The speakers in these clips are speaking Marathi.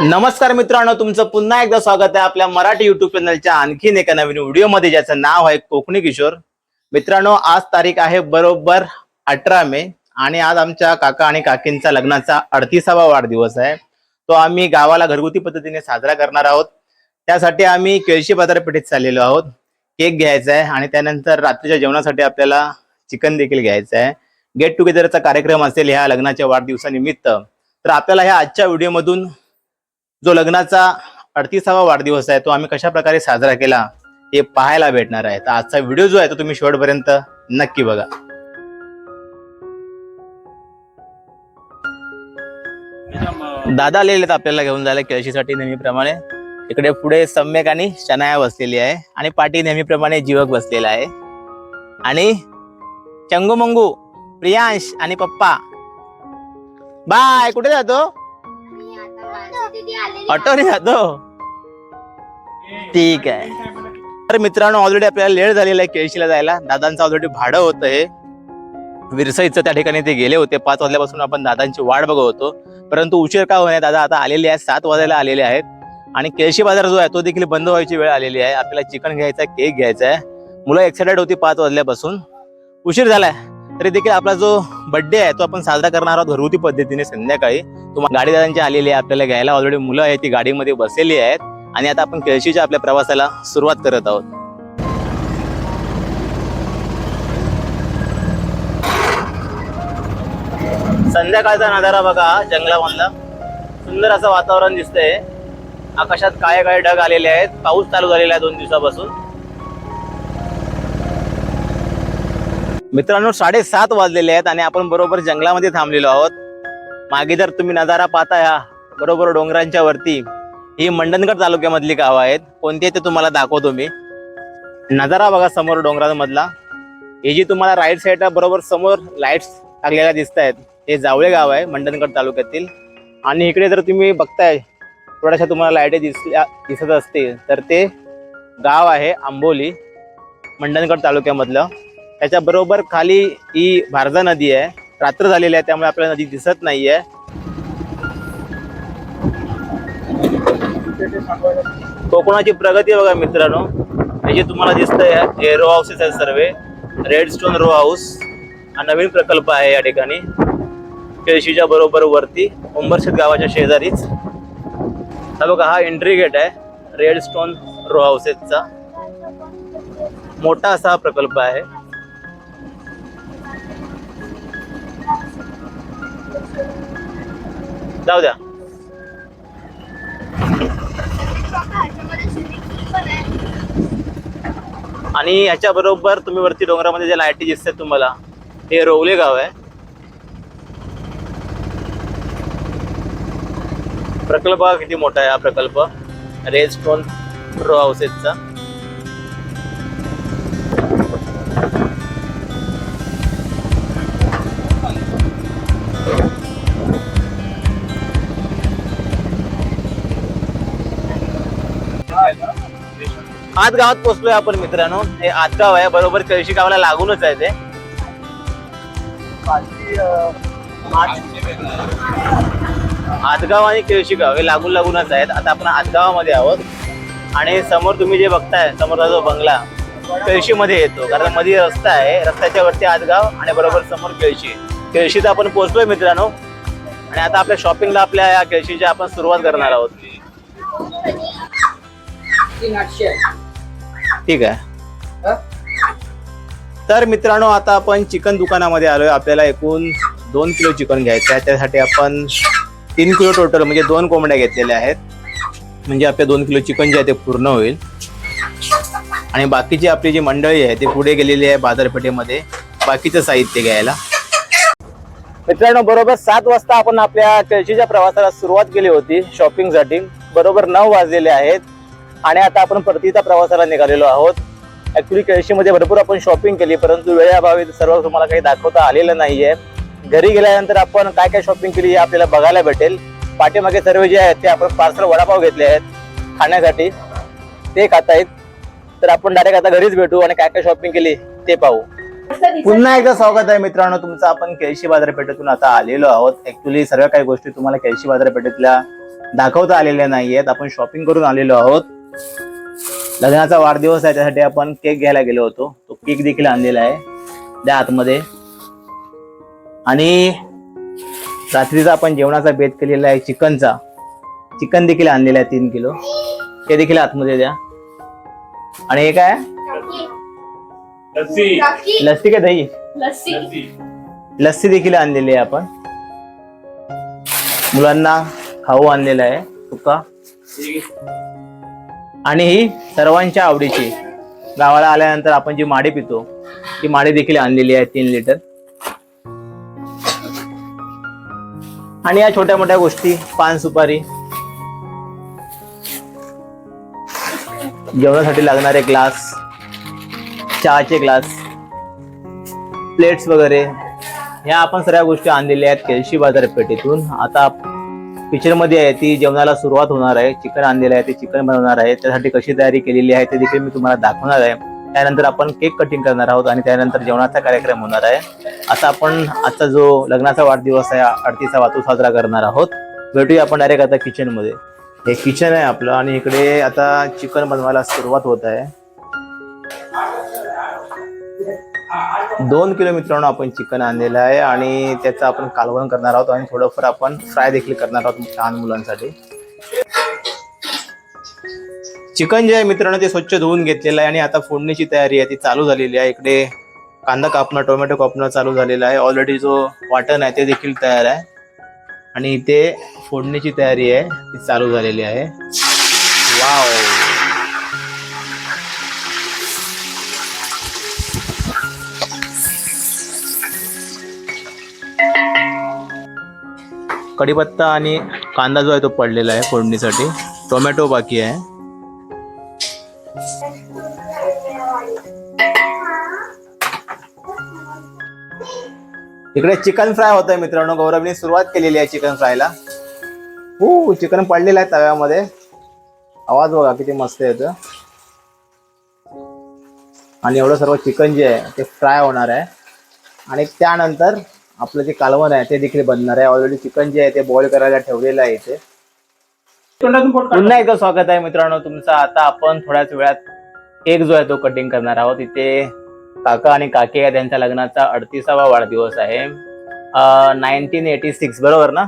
नमस्कार मित्रांनो तुमचं पुन्हा एकदा स्वागत आहे आपल्या मराठी युट्यूब चॅनलच्या आणखीन एका नवीन व्हिडिओमध्ये ज्याचं नाव आहे कोकणी किशोर. मित्रांनो आज तारीख आहे बरोबर अठरा मे आणि आज आमच्या काका आणि काकींचा लग्नाचा अडतीसावा वाढदिवस आहे. तो आम्ही गावाला घरगुती पद्धतीने साजरा करणार आहोत. त्यासाठी आम्ही केळशी बाजारपेठेत चाललेलो आहोत. केक घ्यायचा आहे आणि त्यानंतर रात्रीच्या जेवणासाठी आपल्याला चिकन देखील घ्यायचं आहे. गेट टुगेदरचा कार्यक्रम असेल ह्या लग्नाच्या वाढदिवसानिमित्त. तर आपल्याला ह्या आजच्या व्हिडिओमधून जो लग्नाचा अडतीसावा वाढदिवस आहे तो आम्ही कशा प्रकारे साजरा केला हे पाहायला भेटणार आहे. तर आजचा व्हिडिओ जो आहे तो तुम्ही शेवटपर्यंत नक्की बघा. दादा आलेले आहेत आपल्याला घेऊन जायला केळशीसाठी नेहमीप्रमाणे. इकडे पुढे सम्यक आणि शनाया बसलेली आहे आणि पाठी नेहमीप्रमाणे जीवक बसलेला आहे. आणि चंगू मंगू प्रियांश आणि पप्पा. बाय कुठे जातो? ऑटोने जातो ठीक आहे. तर मित्रांनो ऑलरेडी आपल्याला लेट झालेला आहे केळशीला जायला. दादांचं ऑलरेडी भाडं होतं हे. विरसईचं त्या ठिकाणी ते गेले होते. पाच वाजल्यापासून आपण दादांची वाट बघत होतो. परंतु उशीर का होणे दादा आता आलेले आहेत. सात वाजायला आलेले आहेत. आणि केळशी बाजार जो आहे तो देखील बंद व्हायची वेळ आलेली आहे. आपल्याला चिकन घ्यायचा आहे केक घ्यायचा आहे मुलं एक्साइटेड होती पाच वाजल्यापासून. उशीर झालाय. तरी देखील आपला जो बर्थडे आहे तो आपण साजरा करणार आहोत घरगुती पद्धतीने संध्याकाळी. तुम्हाला गाडीदारांची आलेली आहे आपल्याला घ्यायला ऑलरेडी मुलं आहेत ती गाडीमध्ये बसलेली आहेत. आणि आता आपण केळशीच्या आपल्या प्रवासाला सुरुवात करत आहोत. संध्याकाळचा नजारा बघा जंगलामधला. सुंदर असं वातावरण दिसतंय. आकाशात काळे काळे ढग आलेले आहेत. पाऊस चालू झालेला आहे दोन दिवसापासून. मित्रांनो साडेसात वाजलेले आहेत आणि आपण बरोबर जंगलामध्ये थांबलेलो आहोत. मागे जर तुम्ही नजारा पाहता या बरोबर डोंगरांच्या वरती ही मंडणगड तालुक्यामधली गावं आहेत. कोणती आहेत ते तुम्हाला दाखवतो मी. नजारा बघा समोर डोंगरांमधला. हे जी तुम्हाला राईट साईडला बरोबर समोर लाईट्स लागलेल्या दिसत आहेत हे जावळे गाव आहे मंडणगड तालुक्यातील. आणि इकडे जर तुम्ही बघताय थोड्याशा तुम्हाला लाईटे दिसल्या दिसत असतील तर ते गाव आहे आंबोली मंडणगड तालुक्यामधलं. त्याच्याबरोबर खाली ही भारदा नदी आहे. रात्र झालेली आहे त्यामुळे आपल्याला नदी दिसत नाहीये. कोकणाची प्रगती बघा मित्रांनो? हे जे तुम्हाला दिसतंय हे रो हाऊसेस आहेत सर्व. रेड स्टोन रो हाऊस हा नवीन प्रकल्प आहे या ठिकाणी. केळशीच्या बरोबर वरती उंबरशेत गावाच्या शेजारीच. हा बघा हा एंट्री गेट आहे. रेड स्टोन रो हाऊसेसचा मोठा असा हा प्रकल्प आहे. जाऊ द्या. आणि ह्याच्या बरोबर तुम्ही वरती डोंगरामध्ये जे लाईटी दिसतात तुम्हाला हे रोवले गाव आहे. प्रकल्प किती मोठा आहे हा प्रकल्प? रेड स्टोन रो हाऊसेसचा आज गावात पोहोचलोय आपण मित्रांनो. हे आतगाव आहे. बरोबर कळशी गावाला लागूनच आहे ते. आदगाव आणि केळशीगाव हे लागून लागूनच आहेत. आता आपण आतगावामध्ये आहोत. आणि समोर तुम्ही जे बघताय समोरचा जो बंगला केळशीमध्ये येतो. कारण मध्ये रस्ता आहे. रस्त्याच्या वरती आतगाव आणि बरोबर समोर केळशी. केळशीत आपण पोहोचलोय मित्रांनो. आणि आता आपल्या शॉपिंगला आपल्या या केळशीची आपण सुरुवात करणार आहोत. ठीक आहे. तर मित्रांनो आता आपण चिकन दुकानामध्ये आलोय. आपल्याला एकूण दोन किलो चिकन घ्यायचं आहे. त्यासाठी आपण तीन किलो टोटल म्हणजे दोन कोंबड्या घेतलेल्या आहेत. म्हणजे आपले दोन किलो चिकन जे आहे ते पूर्ण होईल. आणि बाकीची आपली जी मंडळी आहे ती पुढे गेलेली आहे बाजारपेठेमध्ये. बाकीचं साहित्य घ्यायला. मित्रांनो बरोबर सात वाजता आपण आपल्या केळशीच्या प्रवासाला सुरुवात केली होती शॉपिंगसाठी बरोबर नऊ वाजलेले आहेत. आणि आता आपण परतीच्या प्रवासाला निघालेलो आहोत. ऍक्च्युली केळशीमध्ये भरपूर आपण शॉपिंग केली परंतु वेळेअभावी सर्व तुम्हाला काही दाखवता आलेलं नाहीये. घरी गेल्यानंतर आपण काय काय शॉपिंग केली हे आपल्याला बघायला भेटेल. पाठीमागे सर्व जे आहेत ते आपण पार्सल वडापाव घेतले आहेत खाण्यासाठी. ते खात आहेत तर आपण डायरेक्ट आता घरीच भेटू आणि काय काय शॉपिंग केली ते पाहू. पुन्हा एकदा स्वागत आहे मित्रांनो तुमचं आपण केळशी बाजारपेठेतून आता आलेलो आहोत. ऍक्च्युली सर्व काही गोष्टी तुम्हाला केळशी बाजारपेठेतल्या दाखवता आलेल्या नाही आहेत आपण शॉपिंग करून आलेलो आहोत. लग्नाचा वाढदिवस आहे त्यासाठी आपण केक घ्यायला गेलो होतो. तो केक देखील आणलेला आहे. त्या आतमध्ये. आणि रात्रीचा आपण जेवणाचा बेत केलेला आहे चिकनचा. चिकन देखील आणलेलं आहे तीन किलो. ते देखील आतमध्ये द्या. आणि हे काय? लस्सी. लस्सी. का दही? लस्सी. लस्सी. लस्सी देखील आणलेली आहे आपण. मुलांना खाऊ आणलेला आहे तुका. आणि ही सर्वांच्या आवडीची. गावाला आल्यानंतर आपण जी माडी पितो ती माडी देखील आणलेली आहे तीन लिटर. आणि या छोट्या मोठ्या गोष्टी पान सुपारी. जेवणासाठी लागणारे ग्लास चहाचे ग्लास प्लेट्स वगैरे ह्या आपण सगळ्या गोष्टी आणलेल्या आहेत केळशी बाजारपेठेतून. आता किचनमध्ये आहे ती जेवणाला सुरुवात होणार आहे. चिकन आणलेलं आहे ते चिकन बनवणार आहे. त्यासाठी कशी तयारी केलेली आहे ते देखील मी तुम्हाला दाखवणार आहे. त्यानंतर आपण केक कटिंग करणार आहोत आणि त्यानंतर जेवणाचा कार्यक्रम होणार आहे. आता आपण आजचा जो लग्नाचा वाढदिवस आहे अडतीचा वातू साजरा करणार आहोत. भेटूया आपण डायरेक्ट आता किचनमध्ये. हे किचन आहे आपलं आणि इकडे आता चिकन बनवायला सुरुवात होत आहे. दोन किलो मित्रांनो आपण चिकन आणलेलं आहे आणि त्याचं आपण कालवण करणार आहोत आणि थोडंफार आपण फ्राय देखील करणार आहोत लहान मुलांसाठी. चिकन जे आहे मित्रांनो ते स्वच्छ धुवून घेतलेलं आहे आणि आता फोडणीची तयारी आहे. ती चालू झालेली आहे. इकडे कांदा कापणं टोमॅटो कापणं चालू झालेलं आहे. ऑलरेडी जो वाटण आहे ते देखील तयार आहे. आणि इथे फोडणीची तयारी आहे. ती चालू झालेली आहे. वाव कढीपत्ता आणि कांदा जो आहे तो पडलेला आहे फोडणीसाठी. टोमॅटो बाकी आहे. इकडे चिकन फ्राय होत आहे मित्रांनो. गौरवने सुरुवात केलेली आहे चिकन फ्रायला. हो चिकन पडलेलं आहे तव्यामध्ये. आवाज बघा किती मस्त येतो आणि एवढं सर्व चिकन जे आहे ते फ्राय होणार आहे. आणि त्यानंतर आपलं जे कालवण आहे ते देखील बनणार आहे. ऑलरेडी चिकन जे आहे ते बॉईल करायला ठेवलेलं आहे काढ. पुन्हा एकदा स्वागत आहे मित्रांनो तुमचं. आता आपण थोड्याच वेळात केक जो आहे तो कटिंग करणार आहोत. इथे काका आणि काकी आहे त्यांच्या लग्नाचा अडतीसावा वाढदिवस आहे. नाईन्टीन एटी सिक्स बरोबर ना?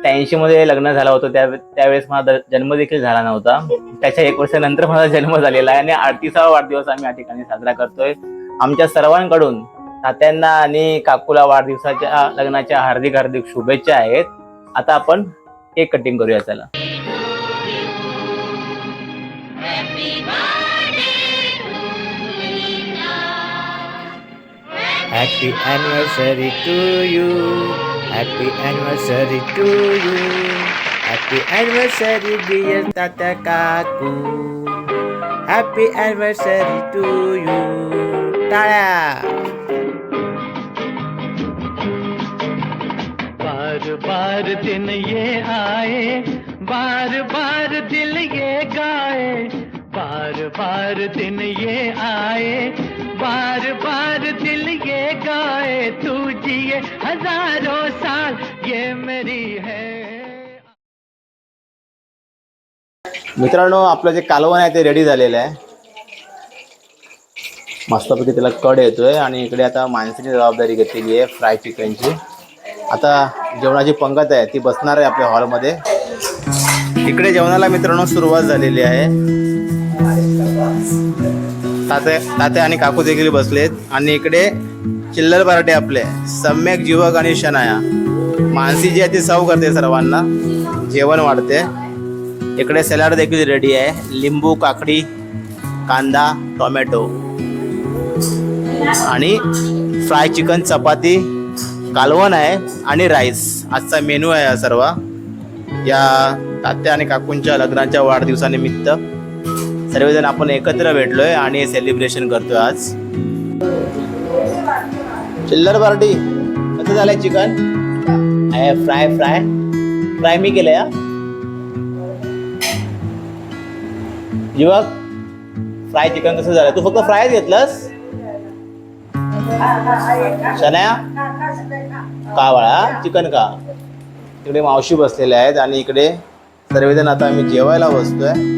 त्र्याऐंशी मध्ये लग्न झालं होतं. त्या त्यावेळेस माझा जन्म देखील झाला नव्हता. त्याच्या एक वर्षानंतर माझा जन्म झालेला आहे आणि अडतीसावा वाढदिवस आम्ही या ठिकाणी साजरा करतोय. आमच्या सर्वांकडून तात्यांना आणि काकूला वाढदिवसाच्या लग्नाच्या हार्दिक हार्दिक शुभेच्छा आहेत आता आपण केक कटिंग करूया चला Happy anniversary to you. Happy anniversary to you. Happy anniversary dear Tata Kaku. Happy anniversary to you. टाळ्या बार दिन ये आए बार बार दिल ये गाए बार बार दिन ये आए बार बार दिल ये गाए, तू जिए हज़ारों साल, ये मेरी है। मित्रांनो, आपलं जे कालवण आहे ते रेडी झालेलं आहे. मस्तपैकी त्याला कड येतोय आणि इकडे आता माणसाची जबाबदारी घेतलेली आहे फ्राय चिकनची आता जेवणाची पंगत आहे ती बसणार आहे आपल्या हॉलमध्ये. इकडे जेवणाला मित्रांनो सुरुवात झालेली आहे. ताते ताते आणि काकू देखील बसलेत. आणि इकडे चिल्लर पराठे आपले. सम्यक जीवक आणि शनाया. मानसी जी आहे ती सर्व करते सर्वांना. जेवण वाढते. इकडे सॅलड देखील रेडी आहे. लिंबू काकडी कांदा टोमॅटो. आणि फ्राय चिकन चपाती कालवण आहे आणि राईस. आजचा मेनू आहे हा सर्व. या तात्या आणि काकूंच्या लग्नाच्या वाढदिवसानिमित्त सर्वजण आपण एकत्र भेटलोय आणि सेलिब्रेशन करतोय आज. चिल्लर पार्टी. कसं झालंय चिकन? Fry fry. फ्राय मी केलंय हा. युवक फ्राय चिकन कसं झालं तू फक्त फ्रायच घेतलंस? शनाया? का चिकन का? तिकडे मावशी बसलेल्या आहेत आणि इकडे सर्वजण आता आम्ही जेवायला बसतोय.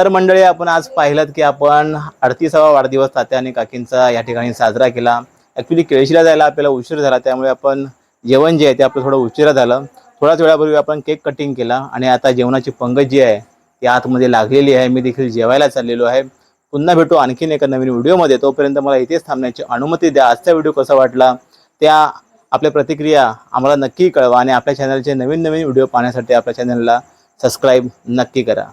तर मंडळी आपण आज पाहिलं की आपण अडतीसावा वाढदिवस तात्या आणि काकींचा या ठिकाणी साजरा केला. ॲक्च्युली केळशीला जायला आपल्याला उशीर झाला त्यामुळे आपण जेवण जे आहे ते आपलं थोडं उशिरा झालं. थोड्याच वेळापूर्वी आपण केक कटिंग केला आणि आता जेवणाची पंगत जी आहे ती आतमध्ये लागलेली आहे. मी देखील जेवायला चाललेलो आहे. पुन्हा भेटू आणखीन एका नवीन व्हिडिओमध्ये. तोपर्यंत मला इथेच थांबण्याची अनुमती द्या. आजचा व्हिडिओ कसा वाटला त्या आपल्या प्रतिक्रिया आम्हाला नक्की कळवा आणि आपल्या चॅनलचे नवीन नवीन व्हिडिओ पाहण्यासाठी आपल्या चॅनलला सबस्क्राईब नक्की करा.